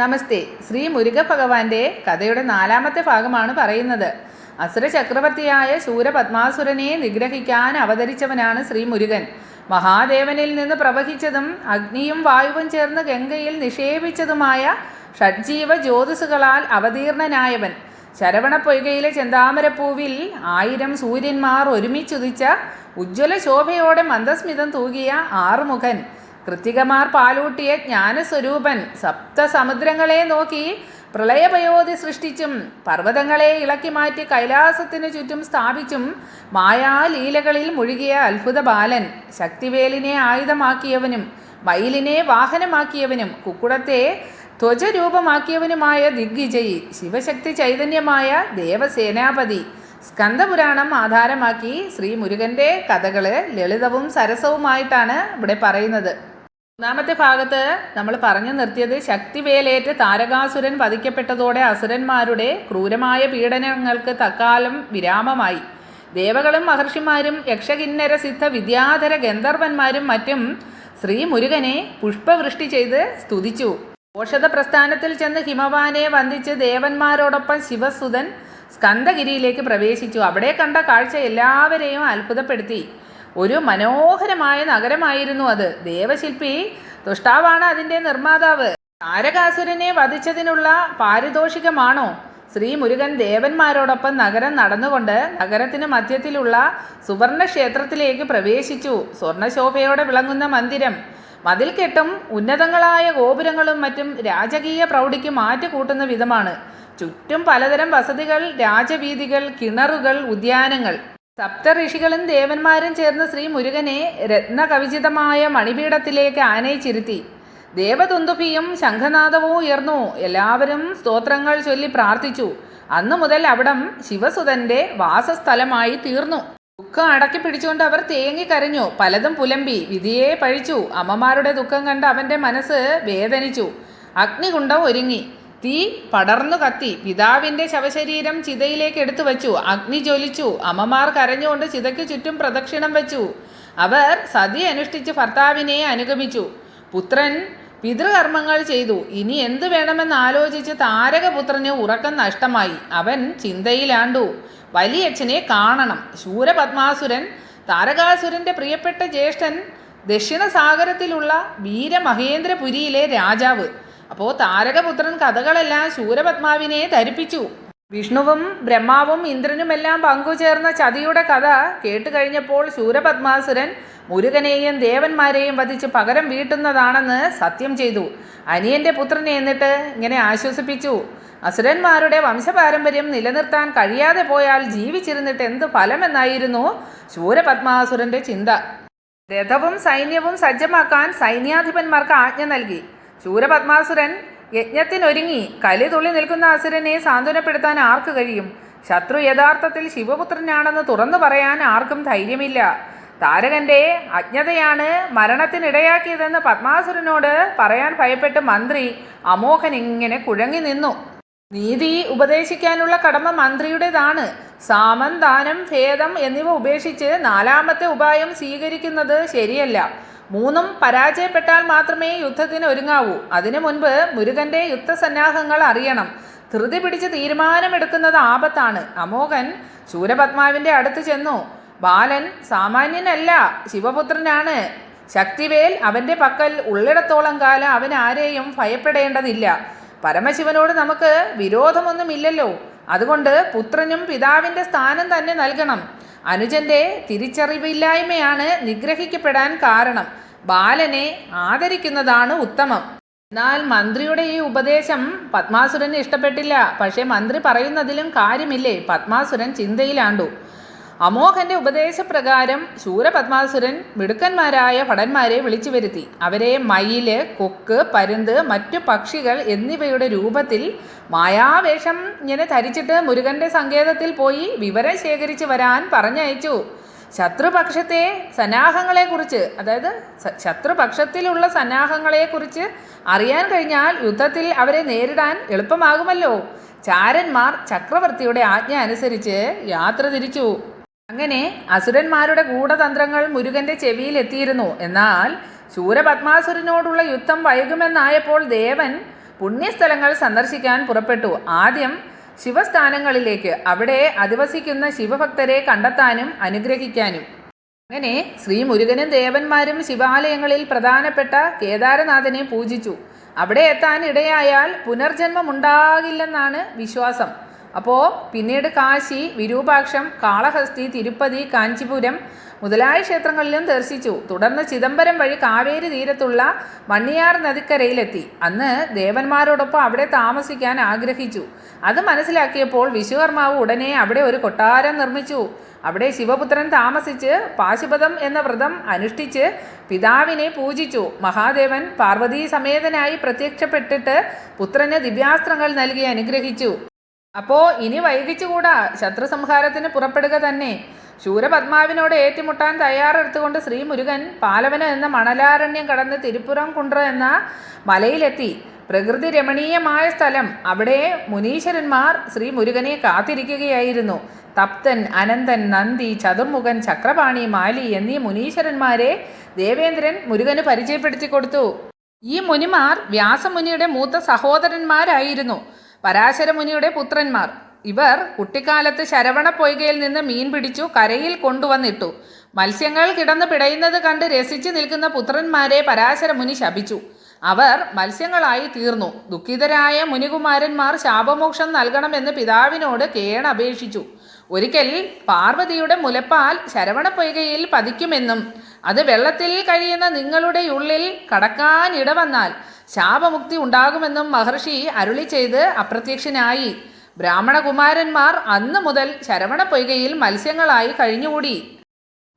നമസ്തേ. ശ്രീ മുരുക ഭഗവാന്റെ കഥയുടെ നാലാമത്തെ ഭാഗമാണ് പറയുന്നത്. അസുര ചക്രവർത്തിയായ ശൂരപത്മാസുരനെ നിഗ്രഹിക്കാൻ അവതരിച്ചവനാണ് ശ്രീ മുരുകൻ. മഹാദേവനിൽ നിന്ന് പ്രവഹിച്ചതും അഗ്നിയും വായുവും ചേർന്ന് ഗംഗയിൽ നിക്ഷേപിച്ചതുമായ ഷഡ്ജീവ ജ്യോതിസുകളാൽ അവതീർണനായവൻ. ശരവണപ്പൊയ്കയിലെ ചെന്താമരപ്പൂവിൽ ആയിരം സൂര്യന്മാർ ഒരുമിച്ചുദിച്ച ഉജ്ജ്വല ശോഭയോടെ മന്ദസ്മിതം തൂകിയ ആറുമുഖൻ. കൃത്തികമാർ പാലൂട്ടിയ ജ്ഞാനസ്വരൂപൻ സപ്തസമുദ്രങ്ങളെ നോക്കി പ്രളയപയോധി സൃഷ്ടിച്ചും പർവതങ്ങളെ ഇളക്കി മാറ്റി കൈലാസത്തിനു ചുറ്റും സ്ഥാപിച്ചും മായാലീലകളിൽ മുഴുകിയ അത്ഭുത ബാലൻ ശക്തിവേലിനെ ആയുധമാക്കിയവനും മയിലിനെ വാഹനമാക്കിയവനും കുക്കുടത്തെ ധ്വജരൂപമാക്കിയവനുമായ ദിഗ്വിജയി ശിവശക്തി ചൈതന്യമായ ദേവസേനാപതി സ്കന്ദപുരാണം ആധാരമാക്കി ശ്രീ മുരുകന്റെ കഥകൾ ലളിതവും സരസവുമായിട്ടാണ് ഇവിടെ പറയുന്നത്. മൂന്നാമത്തെ ഭാഗത്ത് നമ്മൾ പറഞ്ഞു നിർത്തിയത് ശക്തിവേലേറ്റ് താരകാസുരൻ വധിക്കപ്പെട്ടതോടെ അസുരന്മാരുടെ ക്രൂരമായ പീഡനങ്ങൾക്ക് തക്കാലം വിരാമമായി. ദേവകളും മഹർഷിമാരും യക്ഷകിന്നര സിദ്ധ വിദ്യാധര ഗന്ധർവന്മാരും മറ്റും ശ്രീ മുരുകനെ പുഷ്പവൃഷ്ടി ചെയ്ത് സ്തുതിച്ചു. ഔഷധ പ്രസ്ഥാനത്തിൽ ചെന്ന് ഹിമവാനെ വന്ദിച്ച് ദേവന്മാരോടൊപ്പം ശിവസുതൻ സ്കന്ദഗിരിയിലേക്ക് പ്രവേശിച്ചു. അവിടെ കണ്ട കാഴ്ച എല്ലാവരെയും അത്ഭുതപ്പെടുത്തി. ഒരു മനോഹരമായ നഗരമായിരുന്നു അത്. ദേവശില്പി തുഷ്ടാവാണ് അതിന്റെ നിർമ്മാതാവ്. താരകാസുരനെ വധിച്ചതിനുള്ള പാരിതോഷികമാണോ? ശ്രീ മുരുകൻ ദേവന്മാരോടൊപ്പം നഗരം നടന്നുകൊണ്ട് നഗരത്തിന് മധ്യത്തിലുള്ള സുവർണ ക്ഷേത്രത്തിലേക്ക് പ്രവേശിച്ചു. സ്വർണശോഭയോടെ വിളങ്ങുന്ന മന്ദിരം. മതിൽക്കെട്ടും ഉന്നതങ്ങളായ ഗോപുരങ്ങളും മറ്റും രാജകീയ പ്രൗഢിക്ക് മാറ്റുകൂട്ടുന്ന വിധമാണ്. ചുറ്റും പലതരം വസതികൾ രാജവീതികൾ കിണറുകൾ ഉദ്യാനങ്ങൾ. സപ്തഋഷികളും ദേവന്മാരും ചേർന്ന് ശ്രീ മുരുകനെ രത്നകവിചിതമായ മണിപീഠത്തിലേക്ക് ആനയിച്ചിരുത്തി. ദേവതുന്തുഭിയും ശംഖനാദവും ഉയർന്നു. എല്ലാവരും സ്തോത്രങ്ങൾ ചൊല്ലി പ്രാർത്ഥിച്ചു. അന്നു മുതൽ അവിടം ശിവസുതന്റെ വാസസ്ഥലമായി തീർന്നു. ദുഃഖം അടക്കി പിടിച്ചുകൊണ്ട് അവർ തേങ്ങിക്കരഞ്ഞു പലതും പുലമ്പി. വിധിയെ പഴിച്ചു. അമ്മമാരുടെ ദുഃഖം കണ്ട് അവന്റെ മനസ്സ് വേദനിച്ചു. അഗ്നികുണ്ടം ഒരുങ്ങി. തീ പടർന്നു കത്തി. പിതാവിന്റെ ശവശരീരം ചിതയിലേക്ക് എടുത്തു വച്ചു. അഗ്നി ജ്വലിച്ചു. അമ്മമാർ കരഞ്ഞുകൊണ്ട് ചിതയ്ക്ക് ചുറ്റും പ്രദക്ഷിണം വച്ചു. അവർ സതി അനുഷ്ഠിച്ച് ഭർത്താവിനെ അനുഗമിച്ചു. പുത്രൻ പിതൃകർമ്മങ്ങൾ ചെയ്തു. ഇനി എന്തു വേണമെന്ന് ആലോചിച്ച് താരകപുത്രന് ഉറക്കം നഷ്ടമായി. അവൻ ചിന്തയിലാണ്ടു. വലിയച്ഛനെ കാണണം. ശൂരപത്മാസുരൻ താരകാസുരന്റെ പ്രിയപ്പെട്ട ജ്യേഷ്ഠൻ ദക്ഷിണസാഗരത്തിലുള്ള വീരമഹേന്ദ്രപുരിയിലെ രാജാവ്. അപ്പോൾ താരകപുത്രൻ കഥകളെല്ലാം ശൂരപത്മാവിനെ ധരിപ്പിച്ചു. വിഷ്ണുവും ബ്രഹ്മാവും ഇന്ദ്രനുമെല്ലാം പങ്കുചേർന്ന ചതിയുടെ കഥ കേട്ടുകഴിഞ്ഞപ്പോൾ ശൂരപത്മാസുരൻ മുരുകനെയും ദേവന്മാരെയും വധിച്ച് പകരം വീട്ടുന്നതാണെന്ന് സത്യം ചെയ്തു. അനിയന്റെ പുത്രനെ എന്നിട്ട് ഇങ്ങനെ ആശ്വസിപ്പിച്ചു. അസുരന്മാരുടെ വംശപാരമ്പര്യം നിലനിർത്താൻ കഴിയാതെ പോയാൽ ജീവിച്ചിരുന്നിട്ട് എന്ത് ഫലമെന്നായിരുന്നു ശൂരപത്മാസുരന്റെ ചിന്ത. രഥവും സൈന്യവും സജ്ജമാക്കാൻ സൈന്യാധിപന്മാർക്ക് ആജ്ഞ നൽകി. ശൂരപത്മാസുരൻ യജ്ഞത്തിനൊരുങ്ങി കലി തുള്ളി നിൽക്കുന്ന അസുരനെ സാന്ത്വനപ്പെടുത്താൻ ആർക്ക് കഴിയും? ശത്രു യഥാർത്ഥത്തിൽ ശിവപുത്രനാണെന്ന് തുറന്നു പറയാൻ ആർക്കും ധൈര്യമില്ല. താരകന്റെ അജ്ഞതയാണ് മരണത്തിനിടയാക്കിയതെന്ന് പത്മാസുരനോട് പറയാൻ ഭയപ്പെട്ട് മന്ത്രി അമോഹൻ ഇങ്ങനെ കുഴങ്ങി നിന്നു. നീതി ഉപദേശിക്കാനുള്ള കടമ മന്ത്രിയുടേതാണ്. സാമം ദാനം ഭേദം എന്നിവ ഉപേക്ഷിച്ച് നാലാമത്തെ ഉപായം സ്വീകരിക്കുന്നത് ശരിയല്ല. മൂന്നും പരാജയപ്പെട്ടാൽ മാത്രമേ യുദ്ധത്തിന് ഒരുങ്ങാവൂ. അതിനു മുൻപ് മുരുകന്റെ യുദ്ധസന്നാഹങ്ങൾ അറിയണം. ധൃതി പിടിച്ച് തീരുമാനമെടുക്കുന്നത് ആപത്താണ്. അമോഘൻ ശൂരപത്മാവിന്റെ അടുത്ത് ചെന്നു. ബാലൻ സാമാന്യനല്ല ശിവപുത്രനാണ്. ശക്തിവേൽ അവന്റെ പക്കൽ ഉള്ളിടത്തോളം കാലം അവൻ ആരെയും ഭയപ്പെടേണ്ടതില്ല. പരമശിവനോട് നമുക്ക് വിരോധമൊന്നുമില്ലല്ലോ. അതുകൊണ്ട് പുത്രനും പിതാവിന്റെ സ്ഥാനം തന്നെ നൽകണം. അനുജന്റെ തിരിച്ചറിവില്ലായ്മയാണ് നിഗ്രഹിക്കപ്പെടാൻ കാരണം. ബാലനെ ആദരിക്കുന്നതാണ് ഉത്തമം. എന്നാൽ മന്ത്രിയുടെ ഈ ഉപദേശം പത്മാസുരന് ഇഷ്ടപ്പെട്ടില്ല. പക്ഷേ മന്ത്രി പറയുന്നതിലും കാര്യമില്ലേ? പത്മാസുരൻ ചിന്തയിലാണ്ടു. അമോഘന്റെ ഉപദേശപ്രകാരം ശൂരപത്മാസുരൻ മിടുക്കന്മാരായ ഭടന്മാരെ വിളിച്ചു വരുത്തി. അവരെ മയിൽ കൊക്ക് പരുന്ത് മറ്റു പക്ഷികൾ എന്നിവയുടെ രൂപത്തിൽ മായാവേഷം ഇങ്ങനെ ധരിച്ചിട്ട് മുരുകന്റെ സങ്കേതത്തിൽ പോയി വിവരം ശേഖരിച്ചു വരാൻ പറഞ്ഞയച്ചു. ശത്രുപക്ഷത്തെ സന്നാഹങ്ങളെക്കുറിച്ച് അതായത് ശത്രുപക്ഷത്തിലുള്ള സന്നാഹങ്ങളെക്കുറിച്ച് അറിയാൻ കഴിഞ്ഞാൽ യുദ്ധത്തിൽ അവരെ നേരിടാൻ എളുപ്പമാകുമല്ലോ. ചാരന്മാർ ചക്രവർത്തിയുടെ ആജ്ഞ അനുസരിച്ച് യാത്ര തിരിച്ചു. അങ്ങനെ അസുരന്മാരുടെ ഗൂഢതന്ത്രങ്ങൾ മുരുകന്റെ ചെവിയിൽ എത്തിയിരുന്നു. എന്നാൽ ശൂരപത്മാസുരനോടുള്ള യുദ്ധം വൈകുമെന്നായപ്പോൾ ദേവൻ പുണ്യസ്ഥലങ്ങൾ സന്ദർശിക്കാൻ പുറപ്പെട്ടു. ആദ്യം ശിവസ്ഥാനങ്ങളിലേക്ക് അവിടെ അധിവസിക്കുന്ന ശിവഭക്തരെ കണ്ടെത്താനും അനുഗ്രഹിക്കാനും. അങ്ങനെ ശ്രീ മുരുകനും ദേവന്മാരും ശിവാലയങ്ങളിൽ പ്രധാനപ്പെട്ട കേദാരനാഥനെ പൂജിച്ചു. അവിടെ എത്താൻ ഇടയായാൽ പുനർജന്മമുണ്ടാകില്ലെന്നാണ് വിശ്വാസം. അപ്പോൾ പിന്നീട് കാശി വിരൂപാക്ഷം കാളഹസ്തി തിരുപ്പതി കാഞ്ചിപുരം മുതലായ ക്ഷേത്രങ്ങളിലും ദർശിച്ചു. തുടർന്ന് ചിദംബരം വഴി കാവേരി തീരത്തുള്ള വണ്ണിയാർ നദിക്കരയിലെത്തി. അന്ന് ദേവന്മാരോടൊപ്പം അവിടെ താമസിക്കാൻ ആഗ്രഹിച്ചു. അത് മനസ്സിലാക്കിയപ്പോൾ വിശ്വകർമാവ് ഉടനെ അവിടെ ഒരു കൊട്ടാരം നിർമ്മിച്ചു. അവിടെ ശിവപുത്രൻ താമസിച്ച് പാശുപതം എന്ന വ്രതം അനുഷ്ഠിച്ച് പിതാവിനെ പൂജിച്ചു. മഹാദേവൻ പാർവതീ സമേതനായി പ്രത്യക്ഷപ്പെട്ടിട്ട് പുത്രന് ദിവ്യാസ്ത്രങ്ങൾ നൽകി അനുഗ്രഹിച്ചു. അപ്പോൾ ഇനി വൈകിച്ചുകൂടാ ശത്രു സംഹാരത്തിന് പുറപ്പെടുക തന്നെ. ശൂരപത്മാവിനോട് ഏറ്റുമുട്ടാൻ തയ്യാറെടുത്തുകൊണ്ട് ശ്രീ മുരുകൻ പാലവന എന്ന മണലാരണ്യം കടന്ന് തിരുപ്പുറം കുണ്ട്ര എന്ന മലയിലെത്തി. പ്രകൃതി രമണീയമായ സ്ഥലം. അവിടെ മുനീശ്വരന്മാർ ശ്രീ മുരുകനെ കാത്തിരിക്കുകയായിരുന്നു. തപ്തൻ അനന്തൻ നന്ദി ചതുർമുഖൻ ചക്രപാണി മാലി എന്നീ മുനീശ്വരന്മാരെ ദേവേന്ദ്രൻ മുരുകന് പരിചയപ്പെടുത്തി കൊടുത്തു. ഈ മുനിമാർ വ്യാസമുനിയുടെ മൂത്ത സഹോദരന്മാരായിരുന്നു. പരാശര മുനിയുടെ പുത്രന്മാർ. ഇവർ കുട്ടിക്കാലത്ത് ശരവണ പൊയ്കയിൽ നിന്ന് മീൻ പിടിച്ചു കരയിൽ കൊണ്ടുവന്നിട്ടു. മത്സ്യങ്ങൾ കിടന്ന് പിടയുന്നത് കണ്ട് രസിച്ചു നിൽക്കുന്ന പുത്രന്മാരെ പരാശരമുനി ശപിച്ചു. അവർ മത്സ്യങ്ങളായി തീർന്നു. ദുഃഖിതരായ മുനികുമാരന്മാർ ശാപമോക്ഷം നൽകണമെന്ന് പിതാവിനോട് കേണപേക്ഷിച്ചു ഒരിക്കൽ പാർവതിയുടെ മുലപ്പാൽ ശരവണപ്പൊയ്കയിൽ പതിക്കുമെന്നും അത് വെള്ളത്തിൽ കഴിയുന്ന നിങ്ങളുടെ ഉള്ളിൽ കടക്കാൻ ഇടവന്നാൽ ശാപമുക്തി ഉണ്ടാകുമെന്നും മഹർഷി അരുളി ചെയ്ത് അപ്രത്യക്ഷനായി. ബ്രാഹ്മണകുമാരന്മാർ അന്ന് മുതൽ ശരവണ പൊയ്കയിൽ മത്സ്യങ്ങളായി കഴിഞ്ഞുകൂടി.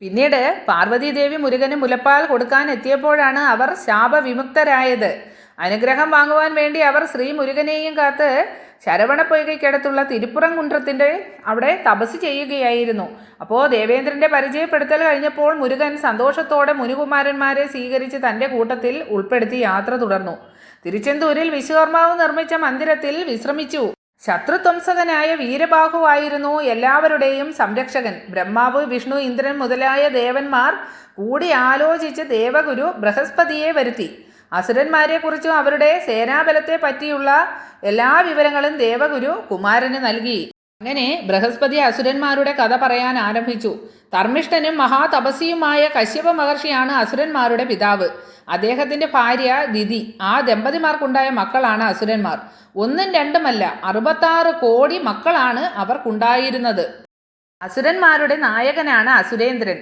പിന്നീട് പാർവതീദേവി മുരുകന് മുലപ്പാൽ കൊടുക്കാൻ എത്തിയപ്പോഴാണ് അവർ ശാപവിമുക്തരായത്. അനുഗ്രഹം വാങ്ങുവാൻ വേണ്ടി അവർ ശ്രീ മുരുകനെയും കാത്ത് ശരവണപ്പൊയ്കയ്ക്കടുത്തുള്ള തിരുപ്പുറം കുன்றത്തിന്റെ അവിടെ തപസ് ചെയ്യുകയായിരുന്നു. അപ്പോൾ ദേവേന്ദ്രന്റെ പരിചയപ്പെടുത്തൽ കഴിഞ്ഞപ്പോൾ മുരുകൻ സന്തോഷത്തോടെ മുനികുമാരന്മാരെ സ്വീകരിച്ച് തന്റെ കൂട്ടത്തിൽ ഉൾപ്പെടുത്തി യാത്ര തുടർന്നു. തിരുച്ചെന്തൂരിൽ വിശ്വകർമാവ് നിർമ്മിച്ച മന്ദിരത്തിൽ വിശ്രമിച്ചു. ശത്രുധ്വംസകനായ വീരബാഹുവായിരുന്നു എല്ലാവരുടെയും സംരക്ഷകൻ. ബ്രഹ്മാവ് വിഷ്ണു ഇന്ദ്രൻ മുതലായ ദേവന്മാർ കൂടി ആലോചിച്ച് ദേവഗുരു ബൃഹസ്പതിയെ വരുത്തി. അസുരന്മാരെക്കുറിച്ചും അവരുടെ സേനാബലത്തെ പറ്റിയുള്ള എല്ലാ വിവരങ്ങളും ദേവഗുരു കുമാരന് നൽകി. അങ്ങനെ ബൃഹസ്പതി അസുരന്മാരുടെ കഥ പറയാൻ ആരംഭിച്ചു. ധർമ്മിഷ്ഠനും മഹാതപസിയുമായ കശ്യപ മഹർഷിയാണ് അസുരന്മാരുടെ പിതാവ്. അദ്ദേഹത്തിന്റെ ഭാര്യ ദിതി. ആ ദമ്പതിമാർക്കുണ്ടായ മക്കളാണ് അസുരന്മാർ. ഒന്നും രണ്ടുമല്ല അറുപത്താറ് കോടി മക്കളാണ് അവർക്കുണ്ടായിരുന്നത്. അസുരന്മാരുടെ നായകനാണ് അസുരേന്ദ്രൻ.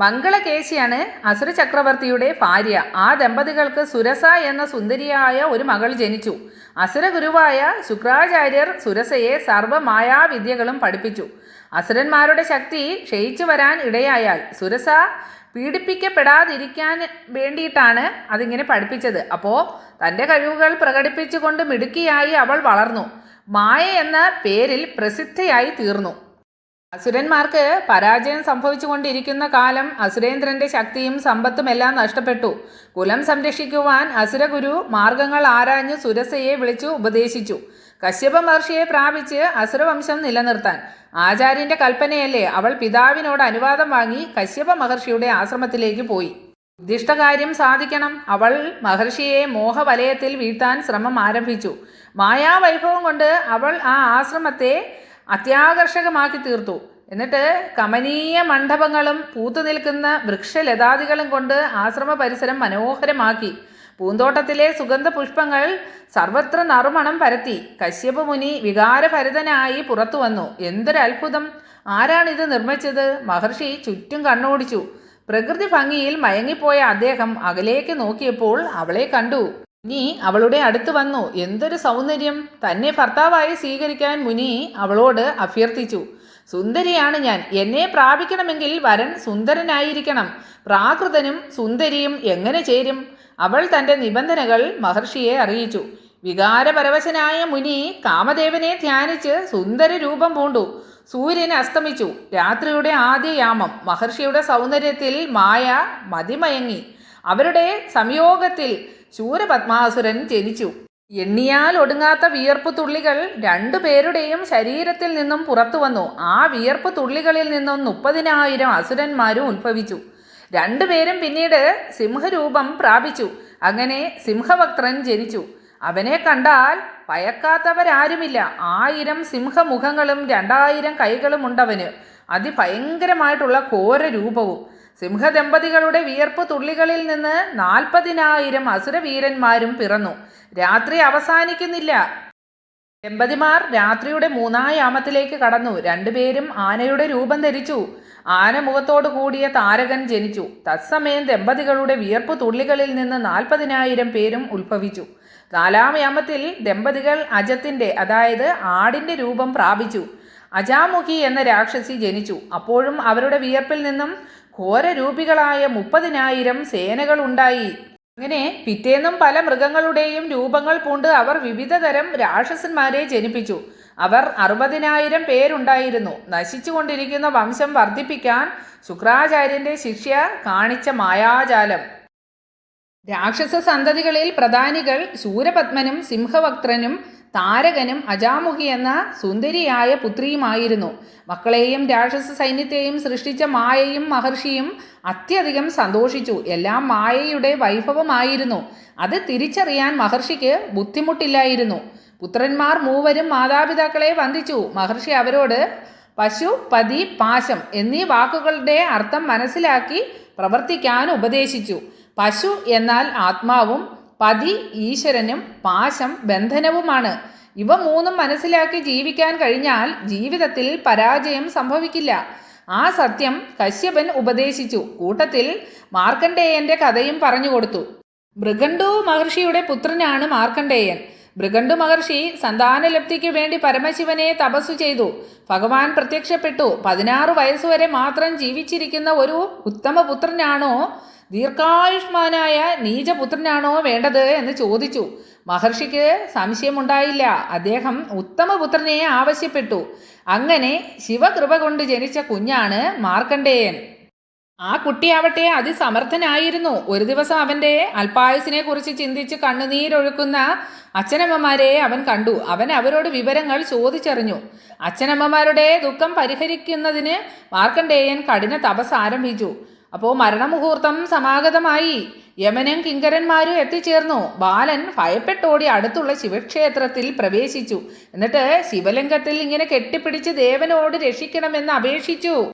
മംഗളകേശിയാണ് അസുര ചക്രവർത്തിയുടെ ഭാര്യ. ആ ദമ്പതികൾക്ക് സുരസ എന്ന സുന്ദരിയായ ഒരു മകൾ ജനിച്ചു. അസുരഗുരുവായ ശുക്രാചാര്യർ സുരസയെ സർവമായാവിദ്യകളും പഠിപ്പിച്ചു. അസുരന്മാരുടെ ശക്തി ക്ഷയിച്ചു വരാൻ ഇടയായാൽ സുരസ പീഡിപ്പിക്കപ്പെടാതിരിക്കാൻ വേണ്ടിയിട്ടാണ് അതിങ്ങനെ പഠിപ്പിച്ചത്. അപ്പോൾ തന്റെ കഴിവുകൾ പ്രകടിപ്പിച്ചുകൊണ്ട് മിടുക്കിയായി അവൾ വളർന്നു. മായ എന്ന പേരിൽ പ്രസിദ്ധയായി തീർന്നു. അസുരന്മാർക്ക് പരാജയം സംഭവിച്ചുകൊണ്ടിരിക്കുന്ന കാലം അസുരേന്ദ്രന്റെ ശക്തിയും സമ്പത്തും എല്ലാം നഷ്ടപ്പെട്ടു. കുലം സംരക്ഷിക്കുവാൻ അസുരഗുരു മാർഗങ്ങൾ ആരാഞ്ഞ് സുരസയെ വിളിച്ചു ഉപദേശിച്ചു. കശ്യപ മഹർഷിയെ പ്രാപിച്ച് അസുരവംശം നിലനിർത്താൻ. ആചാര്യന്റെ കൽപ്പനയല്ലേ അവൾ പിതാവിനോട് അനുവാദം വാങ്ങി കശ്യപ മഹർഷിയുടെ ആശ്രമത്തിലേക്ക് പോയി. ഉദ്ദിഷ്ടകാര്യം സാധിക്കണം. അവൾ മഹർഷിയെ മോഹവലയത്തിൽ വീഴ്ത്താൻ ശ്രമം ആരംഭിച്ചു. മായാവൈഭവം കൊണ്ട് അവൾ ആ ആശ്രമത്തെ അത്യാകർഷകമാക്കി തീർത്തു. എന്നിട്ട് കമനീയ മണ്ഡപങ്ങളും പൂത്തു നിൽക്കുന്ന വൃക്ഷലതാദികളും കൊണ്ട് ആശ്രമ പരിസരം മനോഹരമാക്കി. പൂന്തോട്ടത്തിലെ സുഗന്ധ പുഷ്പങ്ങൾ സർവത്ര നറുമണം പരത്തി. കശ്യപ മുനി വികാരഭരിതനായി പുറത്തു വന്നു. എന്തൊരു അത്ഭുതം ആരാണിത് നിർമ്മിച്ചത്? മഹർഷി ചുറ്റും കണ്ണോടിച്ചു. പ്രകൃതി ഭംഗിയിൽ മയങ്ങിപ്പോയ അദ്ദേഹം അകലേക്ക് നോക്കിയപ്പോൾ അവളെ കണ്ടു. മുനി അവളുടെ അടുത്ത് വന്നു. എന്തൊരു സൗന്ദര്യം. തന്നെ ഭർത്താവായി സ്വീകരിക്കാൻ മുനി അവളോട് അഭ്യർത്ഥിച്ചു. സുന്ദരിയാണ് ഞാൻ. എന്നെ പ്രാപിക്കണമെങ്കിൽ വരൻ സുന്ദരനായിരിക്കണം. പ്രാകൃതനും സുന്ദരിയും എങ്ങനെ ചേരും? അവൾ തന്റെ നിബന്ധനകൾ മഹർഷിയെ അറിയിച്ചു. വികാരപരവശനായ മുനി കാമദേവനെ ധ്യാനിച്ച് സുന്ദര രൂപം പൂണ്ടു. സൂര്യൻ അസ്തമിച്ചു. രാത്രിയുടെ ആദ്യ യാമം മഹർഷിയുടെ സൗന്ദര്യത്തിൽ മായ മതിമയങ്ങി. അവരുടെ സംയോഗത്തിൽ ശൂരപത്മാസുരൻ ജനിച്ചു. എണ്ണിയാൽ ഒടുങ്ങാത്ത വിയർപ്പ് തുള്ളികൾ രണ്ടു പേരുടെയും ശരീരത്തിൽ നിന്നും പുറത്തു വന്നു. ആ വിയർപ്പ് തുള്ളികളിൽ നിന്നും മുപ്പതിനായിരം അസുരന്മാരും ഉത്ഭവിച്ചു. രണ്ടുപേരും പിന്നീട് സിംഹരൂപം പ്രാപിച്ചു. അങ്ങനെ സിംഹവക്ത്രൻ ജനിച്ചു. അവനെ കണ്ടാൽ ഭയക്കാത്തവരാരുമില്ല. ആയിരം സിംഹമുഖങ്ങളും രണ്ടായിരം കൈകളും ഉണ്ടവന്. അതിഭയങ്കരമായിട്ടുള്ള ഘോര രൂപവും സിംഹദമ്പതികളുടെ വിയർപ്പ് തുള്ളികളിൽ നിന്ന് നാൽപ്പതിനായിരം അസുരവീരന്മാരും പിറന്നു. രാത്രി അവസാനിക്കുന്നില്ല. ദമ്പതിമാർ രാത്രിയുടെ മൂന്നാം യാമത്തിലേക്ക് കടന്നു. രണ്ടുപേരും ആനയുടെ രൂപം ധരിച്ചു. ആന മുഖത്തോടു കൂടിയ താരകൻ ജനിച്ചു. തത്സമയം ദമ്പതികളുടെ വിയർപ്പ് തുള്ളികളിൽ നിന്ന് നാൽപ്പതിനായിരം പേരും ഉത്ഭവിച്ചു. നാലാം യാമത്തിൽ ദമ്പതികൾ അജത്തിന്റെ അതായത് ആടിന്റെ രൂപം പ്രാപിച്ചു. അജാമുഖി എന്ന രാക്ഷസി ജനിച്ചു. അപ്പോഴും അവരുടെ വിയർപ്പിൽ നിന്നും ഘോരരൂപികളായ മുപ്പതിനായിരം സേനകൾ ഉണ്ടായി അങ്ങനെ പിറ്റേന്നും പല മൃഗങ്ങളുടെയും രൂപങ്ങൾ പൂണ്ട് അവർ വിവിധ തരം രാക്ഷസന്മാരെ ജനിപ്പിച്ചു. അവർ അറുപതിനായിരം പേരുണ്ടായിരുന്നു. നശിച്ചുകൊണ്ടിരിക്കുന്ന വംശം വർദ്ധിപ്പിക്കാൻ ശുക്രാചാര്യന്റെ ശിഷ്യ കാണിച്ച മായാജാലം. രാക്ഷസ സന്തതികളിൽ പ്രധാനികൾ ശൂരപത്മനും സിംഹവക്ത്രനും താരകനും അജാമുഖി എന്ന സുന്ദരിയായ പുത്രിയുമായിരുന്നു. മക്കളെയും രാക്ഷസ സൈന്യത്തെയും സൃഷ്ടിച്ച മായയും മഹർഷിയും അത്യധികം സന്തോഷിച്ചു. എല്ലാം മായയുടെ വൈഭവമായിരുന്നു. അത് തിരിച്ചറിയാൻ മഹർഷിക്ക് ബുദ്ധിമുട്ടില്ലായിരുന്നു. പുത്രന്മാർ മൂവരും മാതാപിതാക്കളെ വന്ദിച്ചു. മഹർഷി അവരോട് പശു പതി പാശം എന്നീ വാക്കുകളുടെ അർത്ഥം മനസ്സിലാക്കി പ്രവർത്തിക്കാൻ ഉപദേശിച്ചു. പശു എന്നാൽ ആത്മാവും പതി ഈശ്വരനും പാശം ബന്ധനവുമാണ്. ഇവ മൂന്നും മനസ്സിലാക്കി ജീവിക്കാൻ കഴിഞ്ഞാൽ ജീവിതത്തിൽ പരാജയം സംഭവിക്കില്ല. ആ സത്യം കശ്യപൻ ഉപദേശിച്ചു. കൂട്ടത്തിൽ മാർക്കണ്ഡേയന്റെ കഥയും പറഞ്ഞു കൊടുത്തു. മൃഗണ്ടു മഹർഷിയുടെ പുത്രനാണ് മാർക്കണ്ഡേയൻ. മൃഗണ്ടു മഹർഷി സന്താനലബ്ധിക്ക് വേണ്ടി പരമശിവനെ തപസ്സു ചെയ്തു. ഭഗവാൻ പ്രത്യക്ഷപ്പെട്ടു. പതിനാറ് വയസ്സുവരെ മാത്രം ജീവിച്ചിരിക്കുന്ന ഒരു ഉത്തമ പുത്രനാണോ ദീർഘായുഷ്മാനായ നീചപുത്രനാണോ വേണ്ടത് എന്ന് ചോദിച്ചു. മഹർഷിക്ക് സംശയമുണ്ടായില്ല. അദ്ദേഹം ഉത്തമപുത്രനെ ആവശ്യപ്പെട്ടു. അങ്ങനെ ശിവകൃപ കൊണ്ട് ജനിച്ച കുഞ്ഞാണ് മാർക്കണ്ഡേയൻ. ആ കുട്ടിയാവട്ടെ അതിസമർത്ഥനായിരുന്നു. ഒരു ദിവസം അവന്റെ അൽപായുസിനെ കുറിച്ച് ചിന്തിച്ച് കണ്ണുനീരൊഴുക്കുന്ന അച്ഛനമ്മമാരെ അവൻ കണ്ടു. അവൻ അവരോട് വിവരങ്ങൾ ചോദിച്ചറിഞ്ഞു. അച്ഛനമ്മമാരുടെ ദുഃഖം പരിഹരിക്കുന്നതിന് മാർക്കണ്ഡേയൻ കഠിന തപസ് ആരംഭിച്ചു. അപ്പോൾ മരണമുഹൂർത്തം സമാഗതമായി. യമനും കിങ്കരന്മാരും എത്തിച്ചേർന്നു. ബാലൻ ഭയപ്പെട്ടോടി അടുത്തുള്ള ശിവക്ഷേത്രത്തിൽ പ്രവേശിച്ചു. എന്നിട്ട് ശിവലിംഗത്തിൽ ഇങ്ങനെ കെട്ടിപ്പിടിച്ച് ദേവനോട് രക്ഷിക്കണമെന്ന് അപേക്ഷിച്ചു.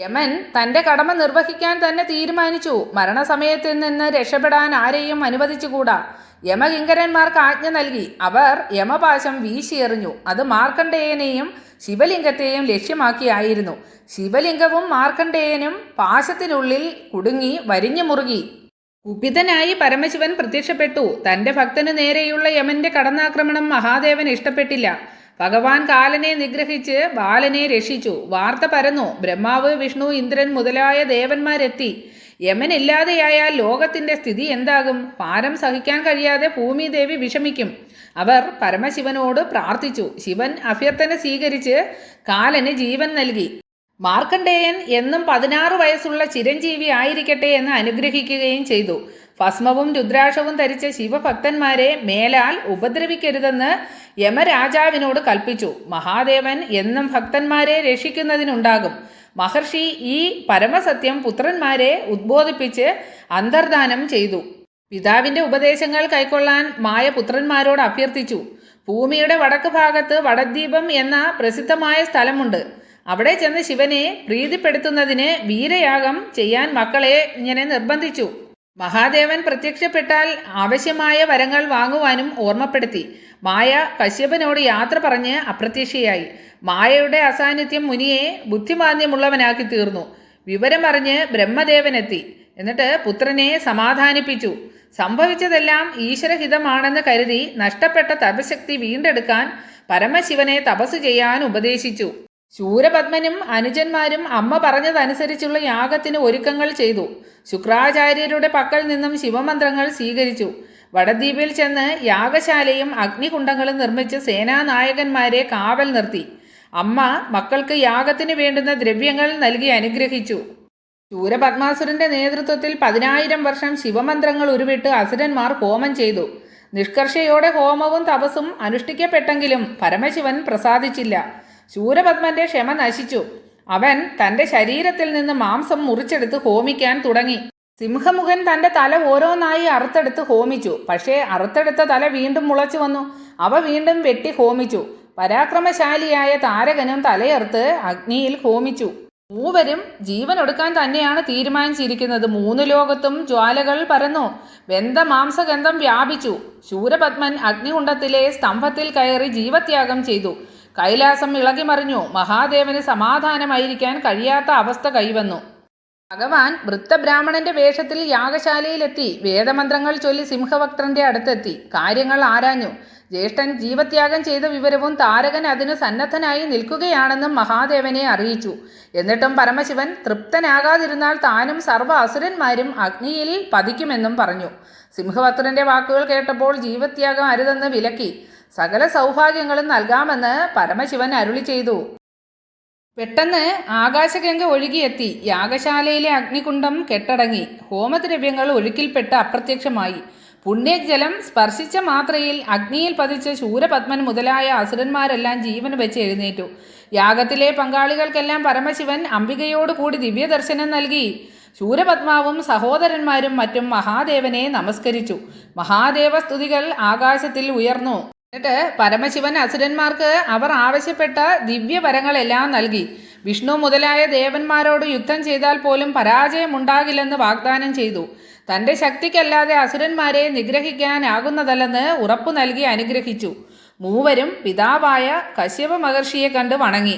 യമൻ തന്റെ കടമ നിർവഹിക്കാൻ തന്നെ തീരുമാനിച്ചു. മരണസമയത്തിൽ നിന്ന് രക്ഷപ്പെടാൻ ആരെയും അനുവദിച്ചുകൂടാ. യമകിങ്കരന്മാർക്ക് ആജ്ഞ നൽകി. അവർ യമപാശം വീശിയെറിഞ്ഞു. അത് മാർക്കണ്ഡേയനെയും ശിവലിംഗത്തെയും ലക്ഷ്യമാക്കിയായിരുന്നു. ശിവലിംഗവും മാർക്കണ്ഡേയനും പാശത്തിനുള്ളിൽ കുടുങ്ങി വരിഞ്ഞു മുറുകി. കുപിതനായി പരമശിവൻ പ്രത്യക്ഷപ്പെട്ടു. തന്റെ ഭക്തന് നേരെയുള്ള യമന്റെ കടന്നാക്രമണം മഹാദേവൻ ഇഷ്ടപ്പെട്ടില്ല. ഭഗവാൻ കാലനെ നിഗ്രഹിച്ച് ബാലനെ രക്ഷിച്ചു. വാർത്ത പരന്നു. ബ്രഹ്മാവ് വിഷ്ണു ഇന്ദ്രൻ മുതലായ ദേവന്മാരെത്തി. യമനില്ലാതെയായാൽ ലോകത്തിന്റെ സ്ഥിതി എന്താകും? ഭാരം സഹിക്കാൻ കഴിയാതെ ഭൂമിദേവി വിഷമിക്കും. അവർ പരമശിവനോട് പ്രാർത്ഥിച്ചു. ശിവൻ അഭ്യർത്ഥന സ്വീകരിച്ച് കാലന് ജീവൻ നൽകി. മാർക്കണ്ഡേയൻ എന്നും പതിനാറ് വയസ്സുള്ള ചിരഞ്ജീവി ആയിരിക്കട്ടെ എന്ന് അനുഗ്രഹിക്കുകയും ചെയ്തു. ഭസ്മവും രുദ്രാക്ഷവും ധരിച്ച ശിവഭക്തന്മാരെ മേലാൽ ഉപദ്രവിക്കരുതെന്ന് യമരാജാവിനോട് കൽപ്പിച്ചു. മഹാദേവൻ എന്നും ഭക്തന്മാരെ രക്ഷിക്കുന്നതിനുണ്ടാകും. മഹർഷി ഈ പരമസത്യം പുത്രന്മാരെ ഉദ്ബോധിപ്പിച്ച് അന്തർദാനം ചെയ്തു. പിതാവിന്റെ ഉപദേശങ്ങൾ കൈക്കൊള്ളാൻ മായ പുത്രന്മാരോട് അഭ്യർത്ഥിച്ചു. ഭൂമിയുടെ വടക്ക് ഭാഗത്ത് വടദ്വീപം എന്ന പ്രസിദ്ധമായ സ്ഥലമുണ്ട്. അവിടെ ചെന്ന് ശിവനെ പ്രീതിപ്പെടുത്തുന്നതിന് വീരയാഗം ചെയ്യാൻ മക്കളെ ഇങ്ങനെ നിർബന്ധിച്ചു. മഹാദേവൻ പ്രത്യക്ഷപ്പെട്ടാൽ ആവശ്യമായ വരങ്ങൾ വാങ്ങുവാനും ഓർമ്മപ്പെടുത്തി. മായ കശ്യപനോട് യാത്ര പറഞ്ഞ് അപ്രത്യക്ഷയായി. മായയുടെ അസാന്നിധ്യം മുനിയെ ബുദ്ധിമാന്യമുള്ളവനാക്കി തീർന്നു. വിവരമറിഞ്ഞ് ബ്രഹ്മദേവനെത്തി. എന്നിട്ട് പുത്രനെ സമാധാനിപ്പിച്ചു. സംഭവിച്ചതെല്ലാം ഈശ്വരഹിതമാണെന്ന് കരുതി നഷ്ടപ്പെട്ട തപശക്തി വീണ്ടെടുക്കാൻ പരമശിവനെ തപസ് ചെയ്യാൻ ഉപദേശിച്ചു. ശൂരപത്മനും അനുജന്മാരും അമ്മ പറഞ്ഞതനുസരിച്ചുള്ള യാഗത്തിന് ഒരുക്കങ്ങൾ ചെയ്തു. ശുക്രാചാര്യരുടെ പക്കൽ നിന്നും ശിവമന്ത്രങ്ങൾ സ്വീകരിച്ചു. വടദ്വീപിൽ ചെന്ന് യാഗശാലയും അഗ്നികുണ്ടങ്ങളും നിർമ്മിച്ച് സേനാനായകന്മാരെ കാവൽ നിർത്തി. അമ്മ മക്കൾക്ക് യാഗത്തിന് വേണ്ടുന്ന ദ്രവ്യങ്ങൾ നൽകി അനുഗ്രഹിച്ചു. ശൂരപത്മാസുരന്റെ നേതൃത്വത്തിൽ പതിനായിരം വർഷം ശിവമന്ത്രങ്ങൾ ഉരുവിട്ട് അസുരന്മാർ ഹോമം ചെയ്തു. നിഷ്കർഷയോടെ ഹോമവും തപസ്സും അനുഷ്ഠിക്കപ്പെട്ടെങ്കിലും പരമശിവൻ പ്രസാദിച്ചില്ല. ശൂരപത്മന്റെ ക്ഷമ നശിച്ചു. അവൻ തന്റെ ശരീരത്തിൽ നിന്ന് മാംസം മുറിച്ചെടുത്ത് ഹോമിക്കാൻ തുടങ്ങി. സിംഹമുഖൻ തന്റെ തല ഓരോന്നായി അറുത്തെടുത്ത് ഹോമിച്ചു. പക്ഷേ അറുത്തെടുത്ത തല വീണ്ടും മുളച്ചു വന്നു. അവ വീണ്ടും വെട്ടി ഹോമിച്ചു. പരാക്രമശാലിയായ താരകനും തലയെറുത്ത് അഗ്നിയിൽ ഹോമിച്ചു. മൂവരും ജീവൻ ജീവനൊടുക്കാൻ തന്നെയാണ് തീരുമാനിച്ചിരിക്കുന്നത് മൂന്ന് ലോകത്തും ജ്വാലകൾ പരന്നു. വെന്ത മാംസഗന്ധം വ്യാപിച്ചു. ശൂരപത്മൻ അഗ്നികുണ്ഡത്തിലെ സ്തംഭത്തിൽ കയറി ജീവത്യാഗം ചെയ്തു. കൈലാസം ഇളകിമറിഞ്ഞു. മഹാദേവന് സമാധാനമായിരിക്കാൻ കഴിയാത്ത അവസ്ഥ കൈവന്നു. ഭഗവാൻ വൃത്തബ്രാഹ്മണന്റെ വേഷത്തിൽ യാഗശാലയിലെത്തി. വേദമന്ത്രങ്ങൾ ചൊല്ലി സിംഹഭക്തന്റെ അടുത്തെത്തി. കാര്യങ്ങൾ ആരാഞ്ഞു? ജ്യേഷ്ഠൻ ജീവത്യാഗം ചെയ്ത വിവരവും താരകൻ അതിന് സന്നദ്ധനായി നിൽക്കുകയാണെന്നും മഹാദേവനെ അറിയിച്ചു. എന്നിട്ടും പരമശിവൻ തൃപ്തനാകാതിരുന്നാൽ താനും സർവ അസുരന്മാരും അഗ്നിയിൽ പതിക്കുമെന്നും പറഞ്ഞു. സിംഹഭക്തന്റെ വാക്കുകൾ കേട്ടപ്പോൾ ജീവത്യാഗം അരുതെന്ന് വിലക്കി. സകല സൗഭാഗ്യങ്ങളും നൽകാമെന്ന് പരമശിവൻ അരുളി ചെയ്തു. പെട്ടെന്ന് ആകാശഗംഗ ഒഴുകിയെത്തി. യാഗശാലയിലെ അഗ്നികുണ്ഡം കെട്ടടങ്ങി. ഹോമദ്രവ്യങ്ങൾ ഒഴുക്കിൽപ്പെട്ട് അപ്രത്യക്ഷമായി. പുണ്യജലം സ്പർശിച്ച മാത്രയിൽ അഗ്നിയിൽ പതിച്ച ശൂരപത്മൻ മുതലായ അസുരന്മാരെല്ലാം ജീവൻ വെച്ച് എഴുന്നേറ്റു. യാഗത്തിലെ പങ്കാളികൾക്കെല്ലാം പരമശിവൻ അംബികയോടുകൂടി ദിവ്യദർശനം നൽകി. ശൂരപത്മാവും സഹോദരന്മാരും മറ്റും മഹാദേവനെ നമസ്കരിച്ചു. മഹാദേവസ്തുതികൾ ആകാശത്തിൽ ഉയർന്നു. എന്നിട്ട് പരമശിവൻ അസുരന്മാർക്ക് അവർ ആവശ്യപ്പെട്ട ദിവ്യവരങ്ങളെല്ലാം നൽകി. വിഷ്ണു മുതലായ ദേവന്മാരോട് യുദ്ധം ചെയ്താൽ പോലും പരാജയമുണ്ടാകില്ലെന്ന് വാഗ്ദാനം ചെയ്തു. തന്റെ ശക്തിക്കല്ലാതെ അസുരന്മാരെ നിഗ്രഹിക്കാനാകുന്നതല്ലെന്ന് ഉറപ്പു നൽകി അനുഗ്രഹിച്ചു. മൂവരും പിതാവായ കശ്യപ മഹർഷിയെ കണ്ട് വണങ്ങി.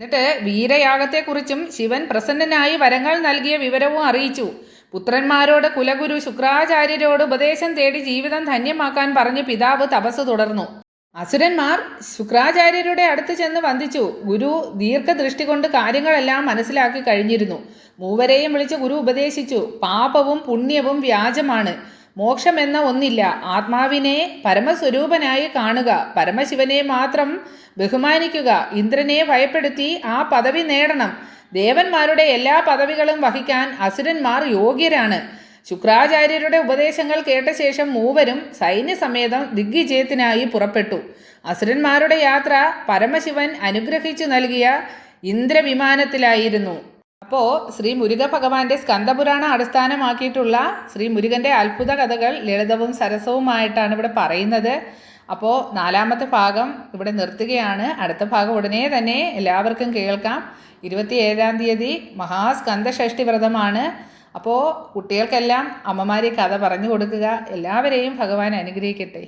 എന്നിട്ട് വീരയാഗത്തെക്കുറിച്ചും ശിവൻ പ്രസന്നനായി വരങ്ങൾ നൽകിയ വിവരവും അറിയിച്ചു. പുത്രന്മാരോട് കുലഗുരു ശുക്രാചാര്യരോട് ഉപദേശം തേടി ജീവിതം ധന്യമാക്കാൻ പറഞ്ഞ് പിതാവ് തപസ് തുടർന്നു. അസുരന്മാർ ശുക്രാചാര്യരുടെ അടുത്ത് ചെന്ന് വന്ദിച്ചു. ഗുരു ദീർഘദൃഷ്ടി കൊണ്ട് കാര്യങ്ങളെല്ലാം മനസ്സിലാക്കി കഴിഞ്ഞിരുന്നു. മൂവരെയും വിളിച്ച് ഗുരു ഉപദേശിച്ചു. പാപവും പുണ്യവും വ്യാജമാണ്. മോക്ഷമെന്ന ഒന്നില്ല. ആത്മാവിനെ പരമസ്വരൂപനായി കാണുക. പരമശിവനെ മാത്രം ബഹുമാനിക്കുക. ഇന്ദ്രനെ ഭയപ്പെടുത്തി ആ പദവി നേടണം. ദേവന്മാരുടെ എല്ലാ പദവികളും വഹിക്കാൻ അസുരന്മാർ യോഗ്യരാണ്. ശുക്രാചാര്യരുടെ ഉപദേശങ്ങൾ കേട്ട ശേഷം മൂവരും സൈന്യസമേതം ദിഗ്വിജയത്തിനായി പുറപ്പെട്ടു. അസുരന്മാരുടെ യാത്ര പരമശിവൻ അനുഗ്രഹിച്ചു നൽകിയ ഇന്ദ്രവിമാനത്തിലായിരുന്നു. അപ്പോൾ ശ്രീ മുരുക ഭഗവാന്റെ സ്കന്ദപുരാണം അടിസ്ഥാനമാക്കിയിട്ടുള്ള ശ്രീ മുരുകന്റെ അത്ഭുത കഥകൾ ലളിതവും സരസവുമായിട്ടാണ് ഇവിടെ പറയുന്നത്. അപ്പോൾ നാലാമത്തെ ഭാഗം ഇവിടെ നിർത്തുകയാണ്. അടുത്ത ഭാഗം ഉടനെ തന്നെ എല്ലാവർക്കും കേൾക്കാം. ഇരുപത്തിയേഴാം തീയതി മഹാസ്കന്ദഷഷ്ടി വ്രതമാണ്. അപ്പോൾ കുട്ടികൾക്കെല്ലാം അമ്മമാരെ കഥ പറഞ്ഞു കൊടുക്കുക. എല്ലാവരെയും ഭഗവാൻ അനുഗ്രഹിക്കട്ടെ.